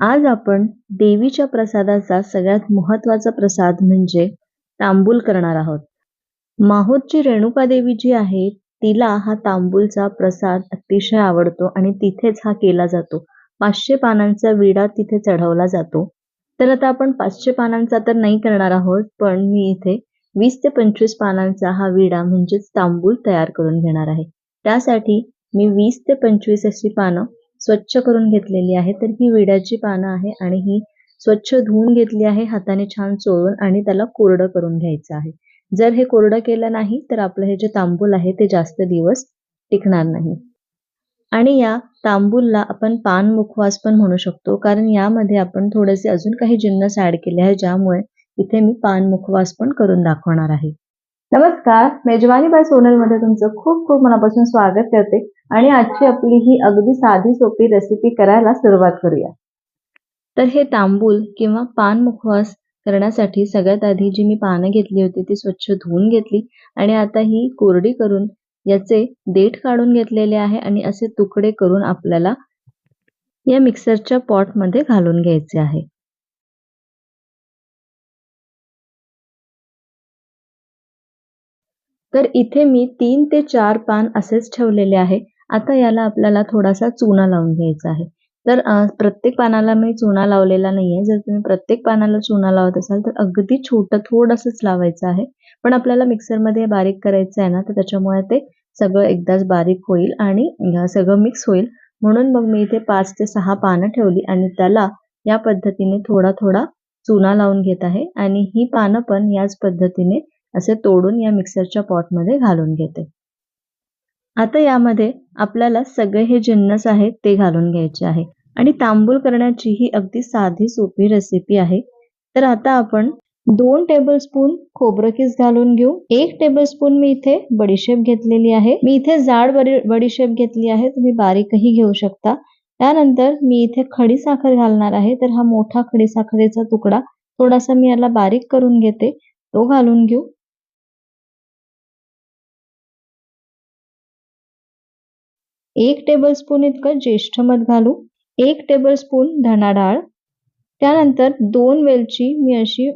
आज आपण देवीच्या प्रसादाचा सगळ्यात महत्त्वाचा प्रसाद म्हणजे तांबूल करणार आहोत. माहूरची रेणुका देवी जी आहे तिला हा तांबूलचा प्रसाद अतिशय आवडतो आणि तिथेच हा केला जातो. पाचशे पानांचा विडा तिथे चढवला जातो. तर आता आपण पाचशे पानांचा तर नाही करणार आहोत पण मी इथे वीस ते पंचवीस पानांचा हा विडा म्हणजेच तांबूल तयार करून घेणार आहे. त्यासाठी मी वीस ते पंचवीस अशी पानं स्वच्छ करून घेतलेली आहे तर ही विड्याची पानं आहे आणि ही स्वच्छ धुवून घेतली आहे हाताने छान चोळून आणि त्याला कोरडं करून घ्यायचं आहे. जर हे कोरडं केलं नाही तर आपलं हे जे तांबूल आहे ते जास्त दिवस टिकणार नाही. आणि या तांबूलला आपण पान मुखवास पण म्हणू शकतो कारण यामध्ये आपण थोडेसे अजून काही जिन्नस ऍड केले आहे ज्यामुळे इथे मी पान मुखवास पण करून दाखवणार आहे. नमस्कार मेजवानी बाय सोनलमध्ये तुमचं खूप खूप मनापासून स्वागत करते. आणि आजची आपली ही अगदी साधी सोपी रेसिपी करायला सुरुवात करूया. तर हे तांबूल किंवा पान मुखवास करण्यासाठी सगळ्यात आधी जी मी पानं घेतली होती ती स्वच्छ धुवून घेतली आणि आता ही कोरडी करून याचे देठ काढून घेतलेले आहे आणि असे तुकडे करून आपल्याला या मिक्सरच्या पॉटमध्ये घालून घ्यायचे आहे. तर इथे मी तीन ते चार पान असेच ठेवलेले आहे. आता याला आपल्याला थोडासा चुना लावून घ्यायचा आहे. तर प्रत्येक पानाला मी चुना लावलेला नाहीये. जर तुम्ही प्रत्येक पानाला चुना लावत असाल तर अगदी छोटं थोडंसंच लावायचं आहे. पण आपल्याला मिक्सरमध्ये बारीक करायचं आहे ना तर त्याच्यामुळे ते सगळं एकदाच बारीक होईल आणि सगळं मिक्स होईल. म्हणून मग मी इथे पाच ते सहा पानं ठेवली आणि त्याला या पद्धतीने थोडा थोडा चुना लावून घेत आहे. आणि ही पानं पण याच पद्धतीने असे तोडून या मिक्सरच्या पॉटमध्ये घालून घेते. आता यामध्ये आपल्याला सगळे हे जिन्नस आहेत ते घालून घ्यायचे आहे. आणि तांबूल करण्याची ही अगदी साधी सोपी रेसिपी आहे. तर आता आपण दोन टेबलस्पून खोबरं किस घालून घेऊ. एक टेबलस्पून मी इथे बडीशेप घेतलेली आहे. मी इथे जाड बडीशेप घेतली आहे. तुम्ही बारीकही घेऊ शकता. त्यानंतर मी इथे खडी साखर घालणार आहे. तर हा मोठा खडी साखरेचा तुकडा थोडासा मी याला बारीक करून घेते. तो घालून घेऊ. एक टेबलस्पून इतकं ज्येष्ठ मध घालू एक टेबलस्पून धना डाळ. त्यानंतर दोन वेलची मी अशी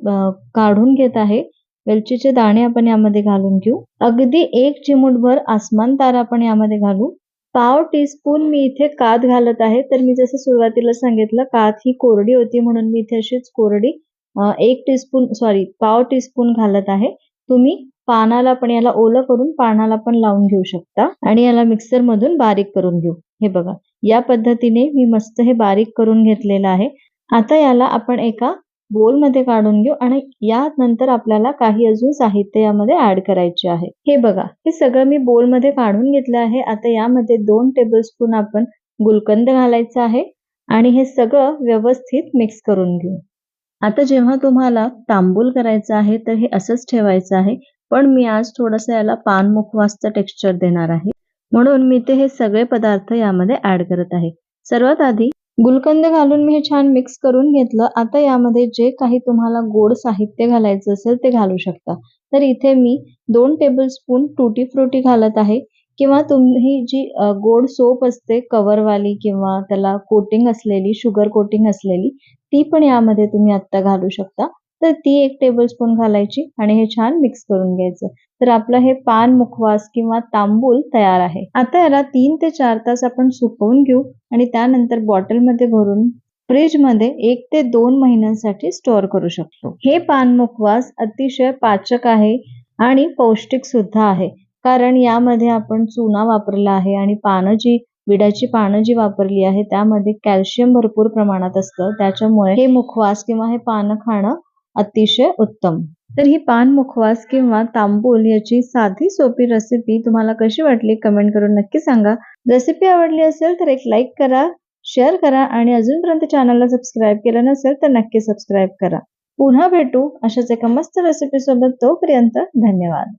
काढून घेत आहे. वेलचीचे दाणे आपण यामध्ये घालून घेऊ. अगदी एक चिमूटभर आसमान तारा आपण यामध्ये घालू. पाव टीस्पून मी इथे कात घालत आहे. तर मी जसं सुरुवातीला सांगितलं कात ही कोरडी होती म्हणून मी इथे अशीच कोरडी एक टीस्पून सॉरी पाव टीस्पून घालत आहे. तुम्ही पानाला पण याला ओलं करून पानाला पण लावून घेऊ शकता. आणि याला मिक्सर मधून बारीक करून घेऊ. हे बघा या पद्धतीने मी मस्त हे बारीक करून घेतलेलं आहे. आता याला आपण एका बोलमध्ये काढून घेऊ आणि या नंतर आपल्याला काही अजून साहित्य यामध्ये ऍड करायचे आहे. हे बघा हे सगळं मी बोलमध्ये काढून घेतलं आहे. आता यामध्ये दोन टेबलस्पून आपण गुलकंद घालायचं आहे आणि हे सगळं व्यवस्थित मिक्स करून घेऊ. आता जेव्हा तुम्हाला तांबूल करायचं आहे तर हे असंच ठेवायचं आहे. पण मी आज थोडंसं याला पान मुखवासचं टेक्स्चर देणार आहे. म्हणून मी ते हे सगळे पदार्थ यामध्ये ऍड करत आहे. सर्वात आधी गुलकंद घालून मी हे छान मिक्स करून घेतलं. आता यामध्ये जे काही तुम्हाला गोड साहित्य घालायचं असेल ते घालू शकता. तर इथे मी दोन टेबल स्पून टुटी फ्रुटी घालत आहे. किंवा तुम्ही जी गोड सोप असते कवरवाली किंवा त्याला कोटिंग असलेली शुगर कोटिंग असलेली ती पण यामध्ये तुम्ही आता घालू शकता. तर ती एक टेबल स्पून घालायची आणि हे छान मिक्स करून घ्यायचं. तर आपलं हे पान मुखवास किंवा तांबूल तयार आहे. आता याला तीन ते चार तास आपण सुकवून घेऊ आणि त्यानंतर बॉटलमध्ये भरून फ्रीजमध्ये एक ते दोन महिन्यांसाठी स्टोअर करू शकतो. हे पान मुखवास अतिशय पाचक आहे आणि पौष्टिक सुद्धा आहे. कारण यामध्ये आपण चुना वापरला आहे आणि पानं जी विड्याची पानं जी वापरली आहे त्यामध्ये कॅल्शियम भरपूर प्रमाणात असतं. त्याच्यामुळे हे मुखवास किंवा हे पानं खाणं अतिशय उत्तम. तर ही पान मुखवास किंवा तांबूल याची साधी सोपी रेसिपी तुम्हाला कशी वाटली कमेंट करून नक्की सांगा. रेसिपी आवडली असेल तर एक लाईक करा शेअर करा आणि अजूनपर्यंत चॅनलला सबस्क्राईब केलं नसेल तर नक्की सबस्क्राईब करा. पुन्हा भेटू अशाच एका मस्त रेसिपी सोबत तोपर्यंत धन्यवाद.